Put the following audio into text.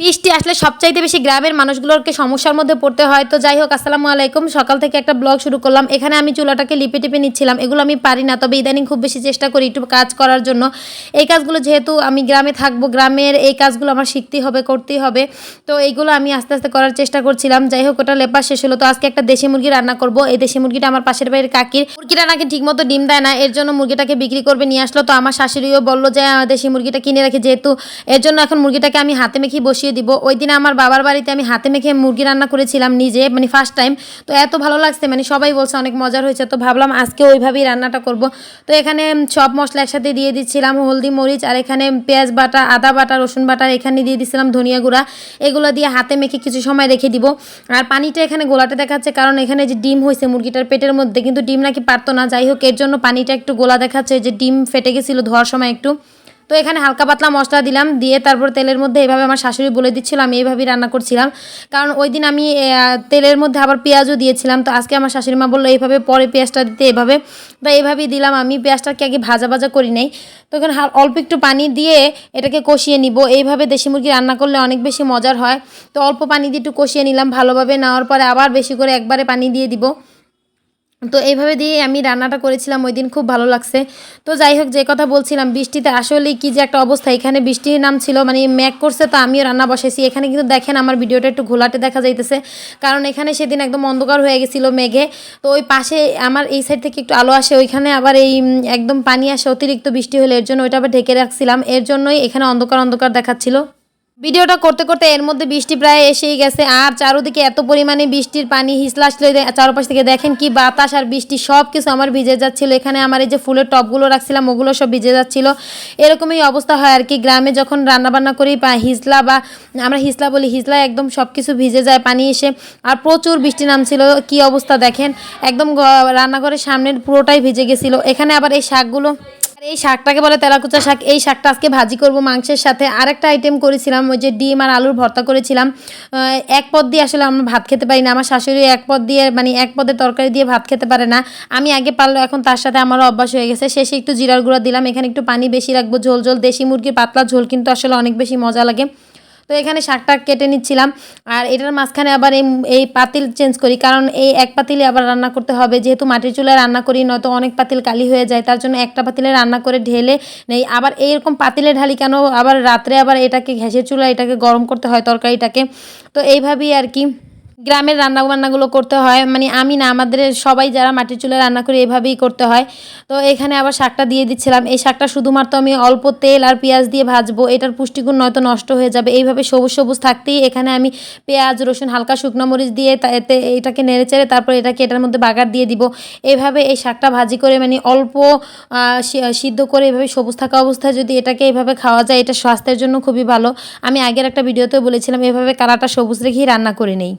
বৃষ্টি আসলে সবচাইতে বেশি গ্রামের মানুষগুলোকে সমস্যার মধ্যে পড়তে হয়। তো যাই হোক, আসসালামু আলাইকুম। সকাল থেকে একটা ব্লগ শুরু করলাম। এখানে আমি চুলাটাকে লিপে টিপে নিচ্ছিলাম। এগুলো আমি পারি না, তবে ইদানিং খুব বেশি চেষ্টা করি একটু কাজ করার জন্য। এই কাজগুলো যেহেতু আমি গ্রামে থাকব, গ্রামের এই কাজগুলো আমার শিখতেই হবে, করতেই হবে। তো এইগুলো আমি আস্তে আস্তে করার চেষ্টা করছিলাম। যাই হোক, ওটা লেপা শেষ হলো। তো আজকে একটা দেশি মুরগি রান্না করব। এই দেশি মুরগিটা আমার পাশের বাড়ির কাকির। মুরগিটা নাকি ঠিকমতো ডিম দেয় না, এর জন্য মুরগিটাকে বিক্রি করবে, নিয়ে আসলো। তো আমার শাশুড়িও বলল যে দেশি মুরগিটা কিনে রাখি যেহেতু, এর জন্য এখন মুরগিটাকে আমি হাতে মেখে বসিয়ে দিব। ওই দিন আমার বাবার বাড়িতে আমি হাতে মেখে মুরগি রান্না করেছিলাম নিজে মানে ফার্স্ট টাইম তো এত ভালো লাগছে মানে সবাই বলছে অনেক মজার হয়েছে। তো ভাবলাম আজকে ওইভাবেই রান্নাটা করব। তো এখানে সব মশলা একসাথে দিয়ে দিচ্ছিলাম, হলদি, মরিচ, আর এখানে পেঁয়াজ বাটা, আদা বাটা, রসুন বাটা, এখানে দিয়ে দিচ্ছিলাম ধনিয়া গুঁড়া। এগুলো দিয়ে হাতে মেখে কিছু সময় রেখে দিব। আর পানিটা এখানে গোলাটা দেখাচ্ছে, কারণ এখানে যে ডিম হয়েছে মুরগিটার পেটের মধ্যে, কিন্তু ডিম নাকি পারতো না। যাই হোক, এর জন্য পানিটা একটু গোলা দেখাচ্ছে, যে ডিম ফেটে গেছিল ধোয়ার সময় একটু। তো এখানে হালকা পাতলা মশলা দিলাম, দিয়ে তারপর তেলের মধ্যে এভাবে আমার শাশুড়ি বলে দিচ্ছিল, আমি এইভাবেই রান্না করছিলাম। কারণ ওই দিন আমি তেলের মধ্যে আবার পেঁয়াজও দিয়েছিলাম, তো আজকে আমার শাশুড়ি মা বলল, এইভাবে পরে পেঁয়াজটা দিতে এভাবে। তো এইভাবেই দিলাম, আমি পেঁয়াজটাকে আগে ভাজা ভাজা করি নাই। তো এখানে অল্প একটু পানি দিয়ে এটাকে কষিয়ে নিব। এইভাবে দেশি মুরগি রান্না করলে অনেক বেশি মজার হয়। তো অল্প পানি দিয়ে একটু কষিয়ে নিলাম, ভালোভাবে নেওয়ার পরে আবার বেশি করে একবারে পানি দিয়ে দিব। তো এইভাবে দিয়ে আমি রান্নাটা করেছিলাম, ওই দিন খুব ভালো লাগছে। তো যাই হোক, যে কথা বলছিলাম, বৃষ্টিতে আসলেই কি যে একটা অবস্থা। এখানে বৃষ্টির নাম ছিল মানে ম্যাক করছে তো আমিও রান্না বসেছি। এখানে কিন্তু দেখেন আমার ভিডিওটা একটু ঘোলাটে দেখা যাইতেছে। কারণ এখানে সেদিন একদম অন্ধকার হয়ে গেছিল মেঘে। তো ওই পাশে আমার এই সাইড থেকে একটু আলো আসে, ওইখানে আবার এই একদম পানি আসে, অতিরিক্ত বৃষ্টি হলে, এর জন্য ওইটা আবার ঢেকে রাখছিলাম। এর জন্যই এখানে অন্ধকার অন্ধকার দেখাচ্ছিল। ভিডিওটা করতে করতে এর মধ্যে বৃষ্টি প্রায় এসেই গেছে। আর চারোদিকে এত পরিমাণে বৃষ্টির পানি হিসলা আসলে চারপাশ থেকে দেখেন কি বাতাস আর বৃষ্টি সব কিছু আমার ভিজে যাচ্ছিল। এখানে আমার এই যে ফুলের টপগুলো রাখছিলাম, ওগুলো সব ভিজে যাচ্ছিল। এরকমই অবস্থা হয় আর কি। গ্রামে যখন রান্নাবান্না করি, বা হিসলা বা আমরা হিসলা বলি হিসলা একদম সব কিছু ভিজে যায় পানি এসে। আর প্রচুর বৃষ্টি নামছিল, কি অবস্থা দেখেন? একদম রান্নাঘরের সামনের পুরোটাই ভিজে গেছিল। এখানে আবার এই শাকগুলো এই শাকটাকে বলে তেলাকুচা শাক। এই শাকটা আজকে ভাজি করব মাংসের সাথে। আরেকটা আইটেম করেছিলাম, ওই যে ডিম আর আলুর ভর্তা করেছিলাম। এক পদ দিয়ে আসলে আমরা ভাত খেতে পারি না। আমার শাশুড়ি এক পদ দিয়ে মানে এক পদের তরকারি দিয়ে ভাত খেতে পারে না। আমি আগে পারল এখন তার সাথে আমারও অভ্যাস হয়ে গেছে। শেষে একটু জিরার গুঁড়া দিলাম। এখানে একটু পানি বেশি রাখব, ঝোল ঝোল। দেশি মুরগির পাতলা ঝোল কিন্তু আসলে অনেক বেশি মজা লাগে। তো এখানে শাকটা কেটে নিচ্ছিলাম। আর এটার মাঝখানে আবার এই এই পাতিল চেঞ্জ করি, কারণ এই এক পাতিলে আবার রান্না করতে হবে। যেহেতু মাটির চুলায় রান্না করি, নয়তো অনেক পাতিল কালি হয়ে যায়, তার জন্য একটা পাতিলে রান্না করে ঢেলে নেই। আবার এইরকম পাতিলে ঢালি কেন? আবার রাত্রে আবার এটাকে ঘ্যাসের চুলা এটাকে গরম করতে হয় তরকারিটাকে। তো এইভাবেই আর কি গ্রামের রান্না বান্নাগুলো করতে হয়। মানে আমি না, আমাদের সবাই যারা মাটির চুলে রান্না করি এভাবেই করতে হয়। তো এখানে আবার শাকটা দিয়ে দিচ্ছিলাম। এই শাকটা শুধুমাত্র আমি অল্প তেল আর পেঁয়াজ দিয়ে ভাজবো। এটার পুষ্টিগুণ নয়তো নষ্ট হয়ে যাবে। এইভাবে সবুজ সবুজ থাকতেই এখানে আমি পেঁয়াজ, রসুন, হালকা শুকনো মরিচ দিয়ে এতে এটাকে নেড়ে চেড়ে তারপর এটাকে এটার মধ্যে বাগার দিয়ে দিব। এভাবে এই শাকটা ভাজি করে মানে অল্প সিদ্ধ করে এভাবে সবুজ থাকা অবস্থায় যদি এটাকে এইভাবে খাওয়া যায়, এটা স্বাস্থ্যের জন্য খুবই ভালো। আমি আগের একটা ভিডিওতেও বলেছিলাম, এভাবে কালাটা সবুজ রেখেই রান্না করে নেই।